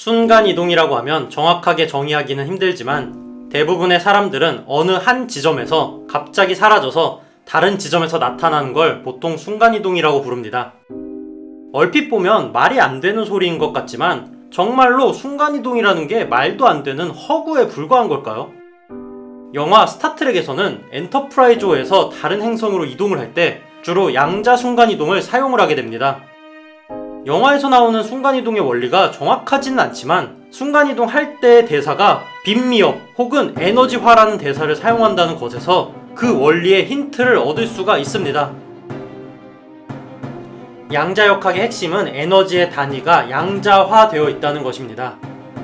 순간이동이라고 하면 정확하게 정의하기는 힘들지만 대부분의 사람들은 어느 한 지점에서 갑자기 사라져서 다른 지점에서 나타나는 걸 보통 순간이동이라고 부릅니다. 얼핏 보면 말이 안 되는 소리인 것 같지만 정말로 순간이동이라는 게 말도 안 되는 허구에 불과한 걸까요? 영화 스타트rek에서는 엔터프라이즈호에서 다른 행성으로 이동을 할 때 주로 양자 순간이동을 사용을 하게 됩니다. 영화에서 나오는 순간이동의 원리가 정확하지는 않지만 순간이동 할 때의 대사가 빈미업 혹은 에너지화라는 대사를 사용한다는 것에서 그 원리의 힌트를 얻을 수가 있습니다. 양자역학의 핵심은 에너지의 단위가 양자화되어 있다는 것입니다.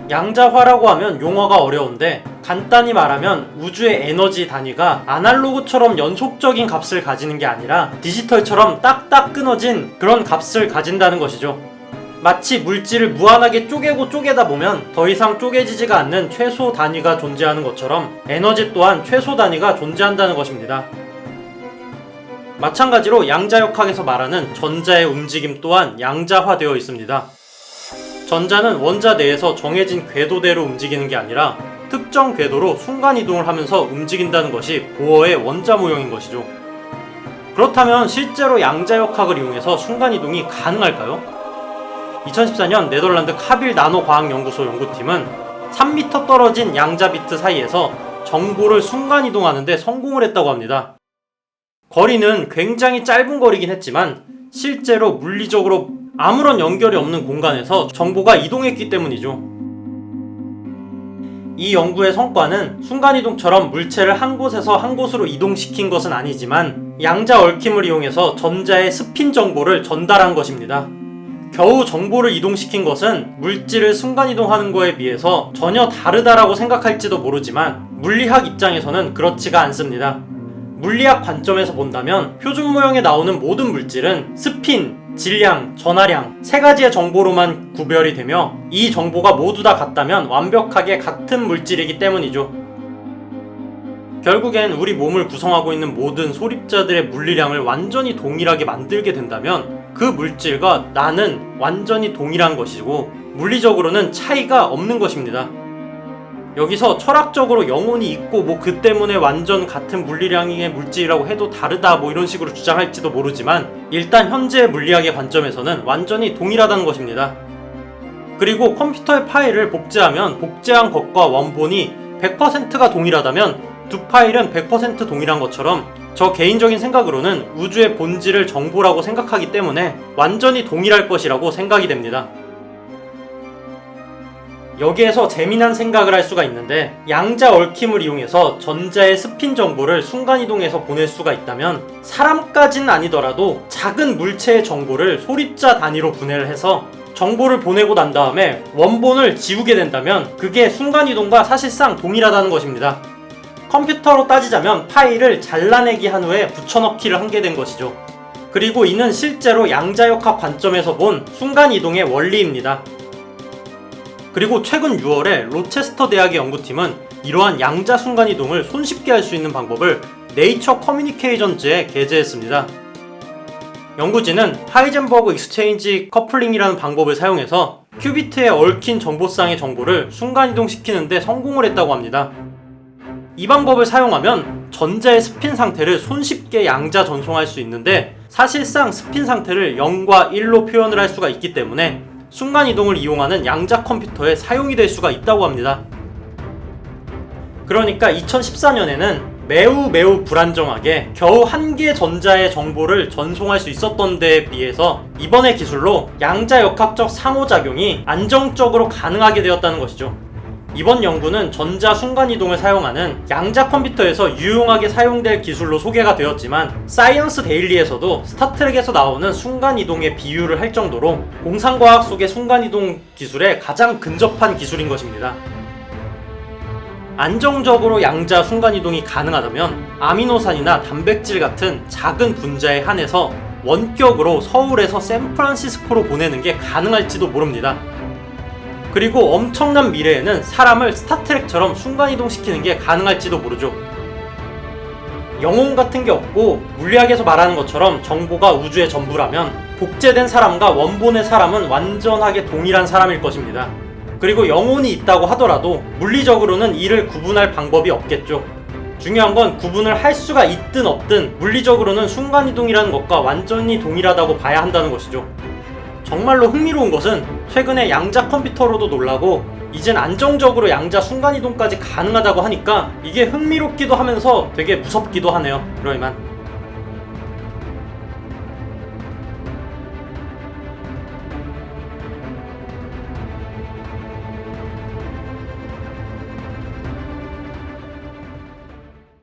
양자화라고 하면 용어가 어려운데 간단히 말하면 우주의 에너지 단위가 아날로그처럼 연속적인 값을 가지는 게 아니라 디지털처럼 딱딱 끊어진 그런 값을 가진다는 것이죠. 마치 물질을 무한하게 쪼개고 쪼개다 보면 더 이상 쪼개지지가 않는 최소 단위가 존재하는 것처럼 에너지 또한 최소 단위가 존재한다는 것입니다. 마찬가지로 양자역학에서 말하는 전자의 움직임 또한 양자화되어 있습니다. 전자는 원자 내에서 정해진 궤도대로 움직이는 게 아니라 특정 궤도로 순간 이동을 하면서 움직인다는 것이 보어의 원자 모형인 것이죠. 그렇다면 실제로 양자역학을 이용해서 순간 이동이 가능할까요? 2014년 네덜란드 카빌 나노과학연구소 연구팀은 3m 떨어진 양자 비트 사이에서 정보를 순간 이동하는데 성공을 했다고 합니다. 거리는 굉장히 짧은 거리긴 했지만 실제로 물리적으로 아무런 연결이 없는 공간에서 정보가 이동했기 때문이죠. 이 연구의 성과는 순간이동처럼 물체를 한 곳에서 한 곳으로 이동시킨 것은 아니지만 양자 얽힘을 이용해서 전자의 스핀 정보를 전달한 것입니다. 겨우 정보를 이동시킨 것은 물질을 순간이동하는 거에 비해서 전혀 다르다라고 생각할지도 모르지만 물리학 입장에서는 그렇지가 않습니다. 물리학 관점에서 본다면 표준 모형에 나오는 모든 물질은 스핀, 질량, 전하량 세 가지의 정보로만 구별이 되며 이 정보가 모두 다 같다면 완벽하게 같은 물질이기 때문이죠. 결국엔 우리 몸을 구성하고 있는 모든 소립자들의 물리량을 완전히 동일하게 만들게 된다면 그 물질과 나는 완전히 동일한 것이고 물리적으로는 차이가 없는 것입니다. 여기서 철학적으로 영혼이 있고 뭐 그 때문에 완전 같은 물리량의 물질이라고 해도 다르다 뭐 이런 식으로 주장할지도 모르지만 일단 현재 물리학의 관점에서는 완전히 동일하다는 것입니다. 그리고 컴퓨터의 파일을 복제하면 복제한 것과 원본이 100%가 동일하다면 두 파일은 100% 동일한 것처럼 저 개인적인 생각으로는 우주의 본질을 정보라고 생각하기 때문에 완전히 동일할 것이라고 생각이 됩니다. 여기에서 재미난 생각을 할 수가 있는데 양자 얽힘을 이용해서 전자의 스핀 정보를 순간이동해서 보낼 수가 있다면 사람까지는 아니더라도 작은 물체의 정보를 소립자 단위로 분해를 해서 정보를 보내고 난 다음에 원본을 지우게 된다면 그게 순간이동과 사실상 동일하다는 것입니다. 컴퓨터로 따지자면 파일을 잘라내기 한 후에 붙여넣기를 한 게 된 것이죠. 그리고 이는 실제로 양자역학 관점에서 본 순간이동의 원리입니다. 그리고 최근 6월에 로체스터 대학의 연구팀은 이러한 양자 순간 이동을 손쉽게 할 수 있는 방법을 네이처 커뮤니케이션즈에 게재했습니다. 연구진은 하이젠버그 익스체인지 커플링이라는 방법을 사용해서 큐비트에 얽힌 정보상의 정보를 순간 이동시키는데 성공을 했다고 합니다. 이 방법을 사용하면 전자의 스핀 상태를 손쉽게 양자 전송할 수 있는데 사실상 스핀 상태를 0과 1로 표현을 할 수가 있기 때문에 순간이동을 이용하는 양자 컴퓨터에 사용이 될 수가 있다고 합니다. 그러니까 2014년에는 매우 매우 불안정하게 겨우 한 개 전자의 정보를 전송할 수 있었던 데에 비해서 이번의 기술로 양자 역학적 상호작용이 안정적으로 가능하게 되었다는 것이죠. 이번 연구는 전자 순간이동을 사용하는 양자 컴퓨터에서 유용하게 사용될 기술로 소개가 되었지만 사이언스 데일리에서도 스타트rek에서 나오는 순간이동의 비유를 할 정도로 공상과학 속의 순간이동 기술에 가장 근접한 기술인 것입니다. 안정적으로 양자 순간이동이 가능하다면 아미노산이나 단백질 같은 작은 분자에 한해서 원격으로 서울에서 샌프란시스코로 보내는 게 가능할지도 모릅니다. 그리고 엄청난 미래에는 사람을 스타트rek처럼 순간이동시키는 게 가능할지도 모르죠. 영혼 같은 게 없고 물리학에서 말하는 것처럼 정보가 우주의 전부라면 복제된 사람과 원본의 사람은 완전하게 동일한 사람일 것입니다. 그리고 영혼이 있다고 하더라도 물리적으로는 이를 구분할 방법이 없겠죠. 중요한 건 구분을 할 수가 있든 없든 물리적으로는 순간이동이라는 것과 완전히 동일하다고 봐야 한다는 것이죠. 정말로 흥미로운 것은 최근에 양자 컴퓨터로도 놀라고 이젠 안정적으로 양자 순간이동까지 가능하다고 하니까 이게 흥미롭기도 하면서 되게 무섭기도 하네요. 그럼 이만.